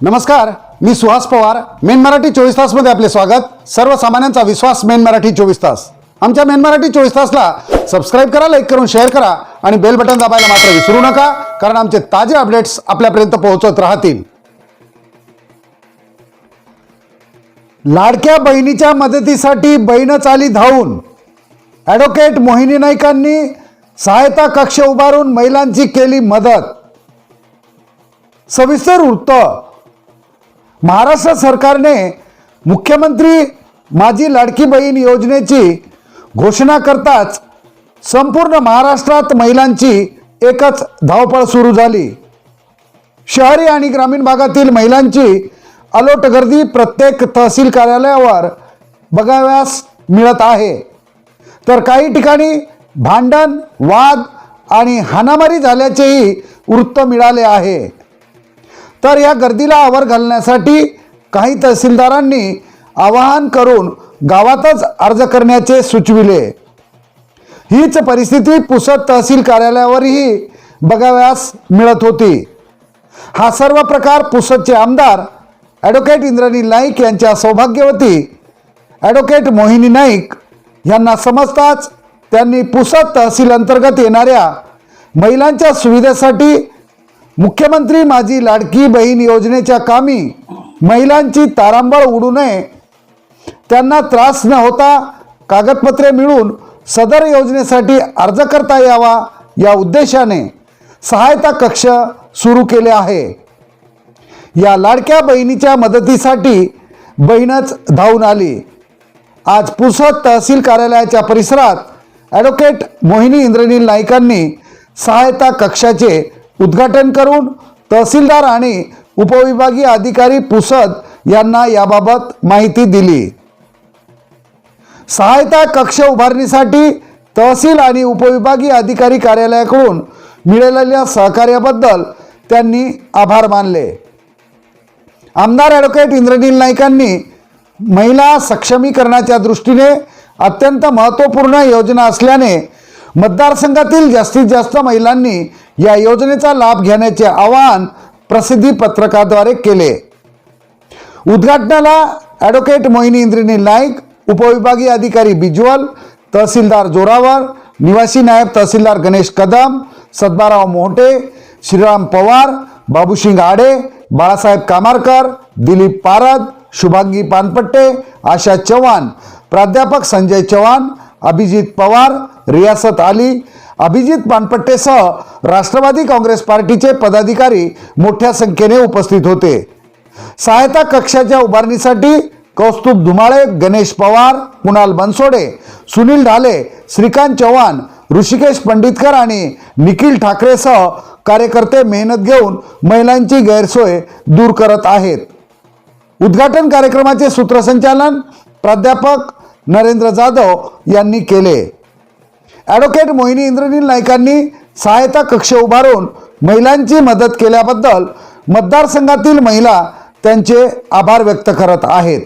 नमस्कार मी सुहास पवार. मेन मराठी चोवीस तासमध्ये आपले स्वागत. सर्वसामान्यांचा विश्वास मेन मराठी चोवीस तास. आमच्या मेन मराठी चोवीस तासला सबस्क्राईब करा लाईक करून शेअर करा आणि बेल बटन दाबायला मात्र विसरू नका कारण आमचे ताजे अपडेट्स आपल्यापर्यंत पोहोचत राहतील. लाडक्या बहिणीच्या मदतीसाठी बहीणच आली धावून. ॲडव्होकेट मोहिनी नाईकांनी सहायता कक्ष उभारून महिलांची केली मदत. सविस्तर वृत्त. महाराष्ट्र सरकारने मुख्यमंत्री माझी लाडकी बहीण योजनेची घोषणा करताच संपूर्ण महाराष्ट्रात महिलांची एकच धावपळ सुरू झाली. शहरी आणि ग्रामीण भागातील महिलांची अलोट गर्दी प्रत्येक तहसील कार्यालयावर बघाव्यास मिळत आहे. तर काही ठिकाणी भांडण वाद आणि हाणामारी झाल्याचेही वृत्त मिळाले आहे. तर या गर्दीला आवर घालण्यासाठी काही तहसीलदारांनी आवाहन करून गावातच अर्ज करण्याचे सुचविले. हीच परिस्थिती पुसद तहसील कार्यालयावरही बघाव्यास मिळत होती. हा सर्व प्रकार पुसदचे आमदार ॲडव्होकेट इंद्रनील नाईक यांच्या सौभाग्यवती ॲडव्होकेट मोहिनी नाईक यांना समजताच त्यांनी पुसद तहसील अंतर्गत येणाऱ्या महिलांच्या सुविधेसाठी मुख्यमंत्री माझी लाडकी बहीण योजनेच्या कामी महिलांची तारांबळ उडू नये त्यांना त्रास न होता कागदपत्रे मिळून सदर योजनेसाठी अर्ज करता यावा या उद्देशाने सहायता कक्ष सुरू केले आहे. या लाडक्या बहिणीच्या मदतीसाठी बहीणच धावून आली. आज पुसद तहसील कार्यालयाच्या परिसरात ॲडव्होकेट मोहिनी इंद्रनील नाईकांनी सहायता कक्षाचे उद्घाटन करून तहसीलदार आणि उपविभागीय अधिकारी पुसद यांना याबाबत माहिती दिली. सहायता कक्ष उभारणीसाठी तहसील आणि उपविभागीय अधिकारी कार्यालयाकडून मिळालेल्या सहकार्याबद्दल त्यांनी आभार मानले. आमदार ॲडव्होकेट इंद्रनील नाईकांनी महिला सक्षमीकरणाच्या दृष्टीने अत्यंत महत्त्वपूर्ण योजना असल्याने मतदारसंघातील जास्तीत जास्त महिलांनी या योजनेचा लाभ घेण्याचे आवाहन प्रसिद्धी पत्रकाद्वारे केले. उद्घाटनाला ॲडव्होकेट मोहिनी इंद्रिणी नाईक उपविभागीय अधिकारी बिज्वल तहसीलदार जोरावर निवासी नायब तहसीलदार गणेश कदम सद्बाराव मोहटे श्रीराम पवार बाबूसिंग आडे बाळासाहेब कामारकर दिलीप पारद शुभांगी पानपट्टे आशा चव्हाण प्राध्यापक संजय चव्हाण अभिजित पवार रियासत अली अभिजित पानपट्टेसह राष्ट्रवादी काँग्रेस पार्टीचे पदाधिकारी मोठ्या संख्येने उपस्थित होते. सहायता कक्षाच्या उभारणीसाठी कौस्तुभ धुमाळे गणेश पवार कुणाल बनसोडे सुनील ढाले श्रीकांत चव्हाण ऋषिकेश पंडितकर आणि निखिल ठाकरेसह कार्यकर्ते मेहनत घेऊन महिलांची गैरसोय दूर करत आहेत. उद्घाटन कार्यक्रमाचे सूत्रसंचालन प्राध्यापक नरेंद्र जाधव यांनी केले. ॲडव्होकेट मोहिनी इंद्रनील नाईकांनी सहायता कक्ष उभारून महिलांची मदत केल्याबद्दल मतदारसंघातील महिला त्यांचे आभार व्यक्त करत आहेत.